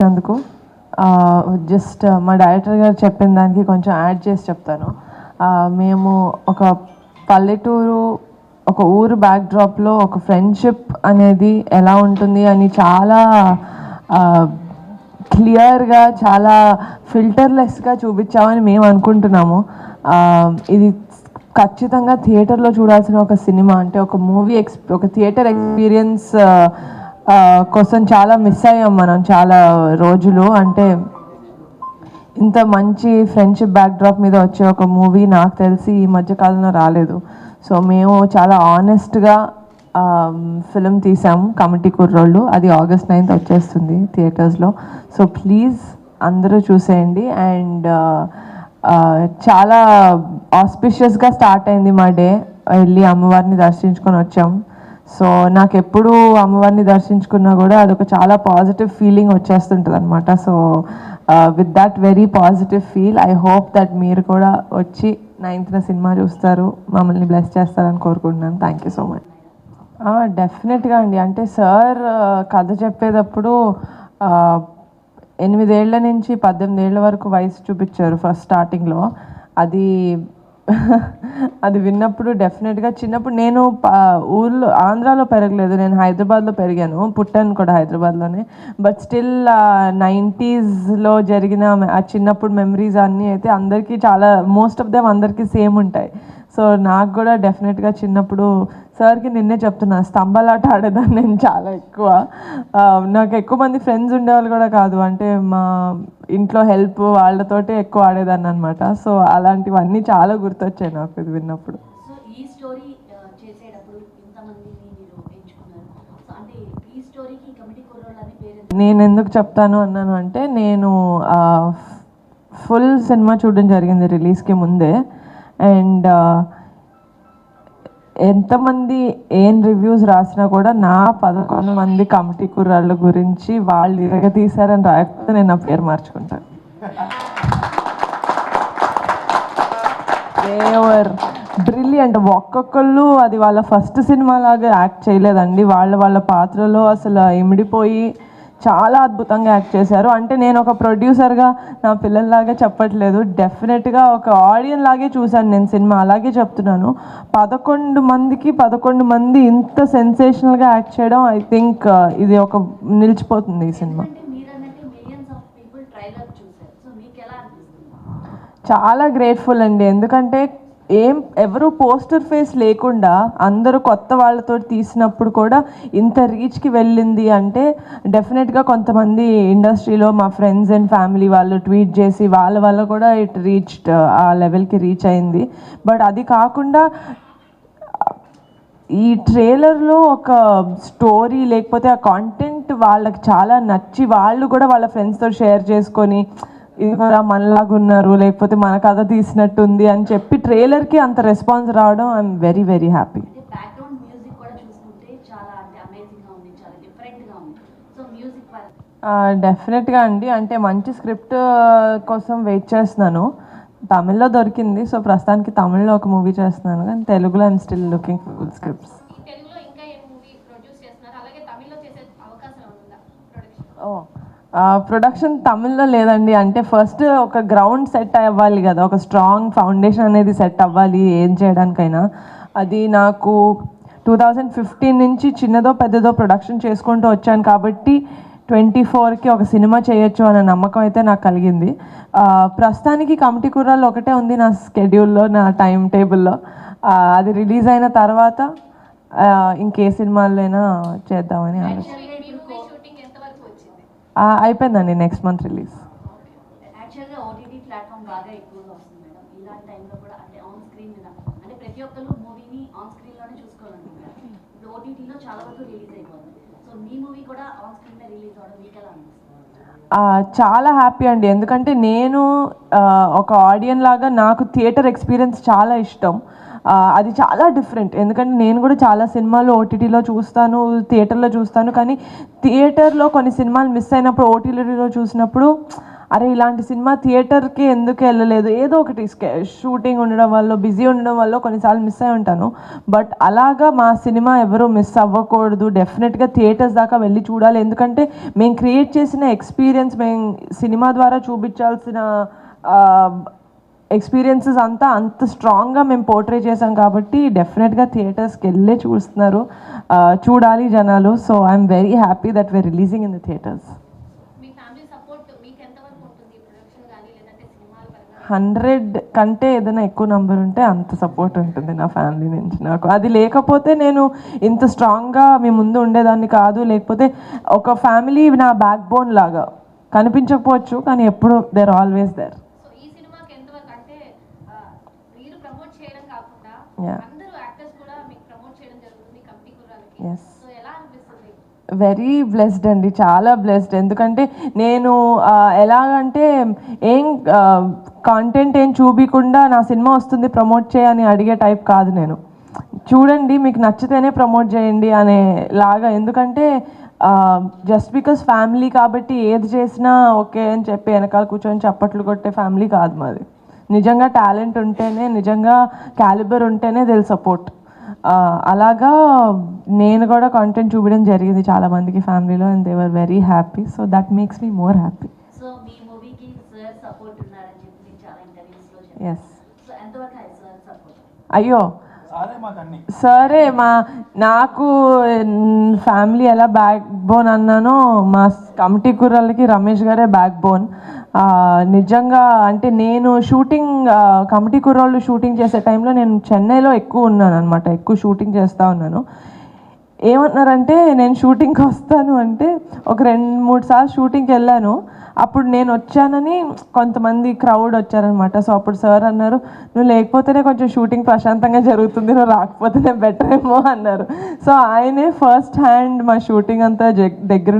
అందుకు జస్ట్ మా డైరెక్టర్ గారు చెప్పిన దానికి కొంచెం యాడ్ చేసి చెప్తాను. మేము ఒక పల్లెటూరు ఒక ఊరు బ్యాక్డ్రాప్లో ఒక ఫ్రెండ్షిప్ అనేది ఎలా ఉంటుంది అని చాలా క్లియర్గా చాలా ఫిల్టర్లెస్గా చూపించామని మేము అనుకుంటున్నాము. ఇది ఖచ్చితంగా థియేటర్లో చూడాల్సిన ఒక సినిమా అంటే ఒక మూవీ ఎక్స్ ఒక థియేటర్ ఎక్స్పీరియన్స్ కోసం చాలా మిస్ అయ్యాం మనం చాలా రోజులు. అంటే ఇంత మంచి ఫ్రెండ్షిప్ బ్యాక్డ్రాప్ మీద వచ్చే ఒక మూవీ నాకు తెలిసి ఈ మధ్యకాలంలో రాలేదు. సో మేము చాలా ఆనెస్ట్గా ఫిలిం తీసాము కమిటీ కుర్రోళ్ళు అది ఆగస్ట్ నైన్త్ వచ్చేస్తుంది థియేటర్స్లో సో ప్లీజ్ అందరూ చూసేయండి. అండ్ చాలా ఆస్పిషియస్గా స్టార్ట్ అయింది మా డే వెళ్ళి అమ్మవారిని దర్శించుకొని వచ్చాం. సో నాకు ఎప్పుడు అమ్మవారిని దర్శించుకున్నా కూడా అదొక చాలా పాజిటివ్ ఫీలింగ్ వచ్చేస్తుంటుంది అనమాట so with that very positive feel I hope that మీరు కూడా వచ్చి నైన్త్న సినిమా చూస్తారు మమ్మల్ని బ్లెస్ చేస్తారని కోరుకుంటున్నాను. థ్యాంక్ యూ సో మచ్ డెఫినెట్గా అండి. అంటే సార్ కథ చెప్పేటప్పుడు ఎనిమిదేళ్ళ నుంచి పద్దెనిమిది ఏళ్ళ వరకు వయసు చూపించారు ఫస్ట్ స్టార్టింగ్లో అది అది విన్నప్పుడు డెఫినెట్గా చిన్నప్పుడు నేను ఊర్లో ఆంధ్రాలో పెరగలేదు. నేను హైదరాబాద్లో పెరిగాను. పుట్టాను కూడా హైదరాబాద్లోనే. బట్ స్టిల్ నైంటీస్లో జరిగిన ఆ చిన్నప్పుడు మెమరీస్ అన్నీ అయితే అందరికీ చాలా మోస్ట్ ఆఫ్ దెమ్ అందరికీ సేమ్ ఉంటాయి. సో నాకు కూడా డెఫినెట్గా చిన్నప్పుడు సార్కి నిన్నే చెప్తున్నా స్తంభాలాట ఆడేదాన్ని నేను చాలా ఎక్కువ. నాకు ఎక్కువ మంది ఫ్రెండ్స్ ఉండేవాళ్ళు కూడా కాదు అంటే మా ఇంట్లో హెల్ప్ వాళ్ళతోటే ఎక్కువ ఆడేదాన్ని అనమాట సో అలాంటివన్నీ చాలా గుర్తొచ్చాయి నాకు ఇది విన్నప్పుడు? నేను ఎందుకు చెప్తాను అన్నాను అంటే నేను ఫుల్ సినిమా చూడడం జరిగింది రిలీజ్కి ముందే. అండ్ ఎంతమంది ఏం రివ్యూస్ రాసినా కూడా నా పదకొండు మంది కమిటీ కుర్రాళ్ళ గురించి వాళ్ళు ఇరగతీశారని రాయకపోతే నేను నా పేరు మార్చుకుంటాను దేవర్ బ్రిలియంట్. ఒక్కొక్కళ్ళు అది వాళ్ళ ఫస్ట్ సినిమా లాగా యాక్ట్ చేయలేదండి. వాళ్ళ వాళ్ళ పాత్రలో అసలు ఇమిడిపోయి చాలా అద్భుతంగా యాక్ట్ చేశారు. అంటే నేను ఒక ప్రొడ్యూసర్గా నా పిల్లల్లాగా చెప్పట్లేదు. డెఫినెట్గా ఒక ఆడియన్ లాగే చూశాను నేను సినిమా. అలాగే చెప్తున్నాను. పదకొండు మందికి పదకొండు మంది ఇంత సెన్సేషనల్గా యాక్ట్ చేయడం ఐ థింక్ ఇది ఒక నిలిచిపోతుంది ఈ సినిమా. చాలా గ్రేట్ఫుల్ అండి. ఎందుకంటే ఏం ఎవరు పోస్టర్ ఫేస్ లేకుండా అందరూ కొత్త వాళ్ళతో తీసినప్పుడు కూడా ఇంత రీచ్కి వెళ్ళింది అంటే డెఫినెట్గా కొంతమంది ఇండస్ట్రీలో మా ఫ్రెండ్స్ అండ్ ఫ్యామిలీ వాళ్ళు ట్వీట్ చేసి వాళ్ళ వల్ల కూడా ఇట్ రీచ్డ్ ఆ లెవెల్కి రీచ్ అయింది. బట్ అది కాకుండా ఈ ట్రైలర్లో ఒక స్టోరీ లేకపోతే ఆ కాంటెంట్ వాళ్ళకి చాలా నచ్చి వాళ్ళు కూడా వాళ్ళ ఫ్రెండ్స్తో షేర్ చేసుకొని ఇది కూడా మనలాగా ఉన్నారు లేకపోతే మన కథ తీసినట్టుంది అని చెప్పి ట్రైలర్కి అంత రెస్పాన్స్ రావడం ఐఎమ్ వెరీ వెరీ హ్యాపీ ఉంది ఉంది. డెఫినెట్గా అండి. అంటే మంచి స్క్రిప్ట్ కోసం వెయిట్ చేస్తున్నాను. తమిళ్ళో దొరికింది. సో ప్రస్తుతానికి తమిళ్ళో ఒక మూవీ చేస్తున్నాను. కానీ తెలుగులో I'm still looking for scripts ఈ తెలుగులో ఇంకా ఏ మూవీ ప్రొడ్యూస్ చేస్తున్నారు అలాగే తమిళ్ళో చేసే అవకాశం ఏమైనా ఉందా ప్రొడక్షన్ ఓ ప్రొడక్షన్ తమిళ్ళో లేదండి. అంటే ఫస్ట్ ఒక గ్రౌండ్ సెట్ అవ్వాలి కదా ఒక స్ట్రాంగ్ ఫౌండేషన్ అనేది సెట్ అవ్వాలి ఏం చేయడానికైనా. అది నాకు టూ థౌజండ్ ఫిఫ్టీన్ నుంచి చిన్నదో పెద్దదో ప్రొడక్షన్ చేసుకుంటూ వచ్చాను కాబట్టి ట్వంటీ ఫోర్కి ఒక సినిమా చేయొచ్చు అనే నమ్మకం అయితే నాకు కలిగింది. ప్రస్తుతానికి కమిటీ కూరలు ఒకటే ఉంది నా స్కెడ్యూల్లో నా టైం టేబుల్లో అది రిలీజ్ అయిన తర్వాత ఇంకే సినిమాలైనా చేద్దామని ఆలోచన మీ మూవీ షూటింగ్ ఎంతవరకు వచ్చింది ఆ, అయిపోయిందండి నెక్స్ట్ మంత్ రిలీజ్ చాలా హ్యాపీ అండి. ఎందుకంటే నేను ఒక ఆడియన్ లాగా నాకు థియేటర్ ఎక్స్పీరియన్స్ చాలా ఇష్టం. అది చాలా డిఫరెంట్ ఎందుకంటే నేను కూడా చాలా సినిమాలు ఓటీటీలో చూస్తాను థియేటర్లో చూస్తాను. కానీ థియేటర్లో కొన్ని సినిమాలు మిస్ అయినప్పుడు ఓటీటీలో చూసినప్పుడు అరే ఇలాంటి సినిమా థియేటర్కి ఎందుకు వెళ్ళలేదు? ఏదో ఒకటి షూటింగ్ ఉండడం వల్ల బిజీ ఉండడం వల్ల కొన్నిసార్లు మిస్ అయి ఉంటాను. బట్ అలాగా మా సినిమా ఎవరు మిస్ అవ్వకూడదు. డెఫినెట్గా థియేటర్స్ దాకా వెళ్ళి చూడాలి. ఎందుకంటే మేము క్రియేట్ చేసిన ఎక్స్పీరియన్స్ మేము సినిమా ద్వారా చూపించాల్సిన ఎక్స్పీరియన్సెస్ అంతా అంత స్ట్రాంగ్గా మేము పోర్ట్రే చేసాం కాబట్టి డెఫినెట్గా థియేటర్స్కి వెళ్ళే చూస్తున్నారు. చూడాలి జనాలు. So I'm very happy that we're releasing in the theatres hundred కంటే ఏదైనా ఎక్కువ నంబర్ ఉంటే అంత సపోర్ట్ ఉంటుంది నా ఫ్యామిలీ నుంచి నాకు. అది లేకపోతే నేను ఇంత స్ట్రాంగ్గా మీ ముందు ఉండేదాన్ని కాదు. లేకపోతే ఒక ఫ్యామిలీ నా బ్యాక్ బోన్ లాగా కనిపించకపోవచ్చు కానీ ఎప్పుడు దేర్ ఆల్వేస్ దేర్ సో ఈ సినిమాకి ఎంతవరకు అంటే ఆ, మీరు ప్రమోట్ చేయడం కాకుండా Yeah. అందరూ యాక్టర్స్ కూడా మీకు ప్రమోట్ చేయడం జరుగుతుంది కంపెనీ కుర్రాలకి Yes. సో ఎలా వెరీ బ్లెస్డ్ అండి. చాలా బ్లెస్డ్ ఎందుకంటే నేను ఎలాగంటే ఏం కాంటెంట్ ఏం చూపించకుండా నా సినిమా వస్తుంది ప్రమోట్ చేయని అడిగే టైప్ కాదు నేను. చూడండి మీకు నచ్చితేనే ప్రమోట్ చేయండి అనే లాగా. ఎందుకంటే జస్ట్ బికాస్ ఫ్యామిలీ కాబట్టి ఏది చేసినా ఓకే అని చెప్పి వెనకాల కూర్చొని చప్పట్లు కొట్టే ఫ్యామిలీ కాదు మాది. నిజంగా టాలెంట్ ఉంటేనే నిజంగా క్యాలిబర్ ఉంటేనే దిల్ సపోర్ట్ అలాగా నేను కూడా కాంటెంట్ చూపించడం జరిగింది చాలా మందికి ఫ్యామిలీలో and they were very happy so that makes me more happy yes అయ్యి సరే మా నాకు ఫ్యామిలీ ఎలా బ్యాక్ బోన్ అన్నానో మా కమిటీ కూరలకి రమేష్ గారే బ్యాక్ బోన్ నిజంగా అంటే నేను షూటింగ్ కమిటీ కుర్రాళ్ళు షూటింగ్ చేసే టైంలో నేను చెన్నైలో ఎక్కువ ఉన్నాను అనమాట ఎక్కువ షూటింగ్ చేస్తూ ఉన్నాను. ఏమన్నారంటే నేను షూటింగ్కి వస్తాను అంటే ఒక రెండు మూడు సార్లు షూటింగ్కి వెళ్ళాను. అప్పుడు నేను వచ్చానని కొంతమంది క్రౌడ్ వచ్చారనమాట. సో అప్పుడు సార్ అన్నారు నువ్వు లేకపోతేనే కొంచెం షూటింగ్ ప్రశాంతంగా జరుగుతుంది నువ్వు రాకపోతేనే బెటర్ ఏమో అన్నారు. సో ఆయనే ఫస్ట్ హ్యాండ్ మా షూటింగ్ అంతా దగ్గర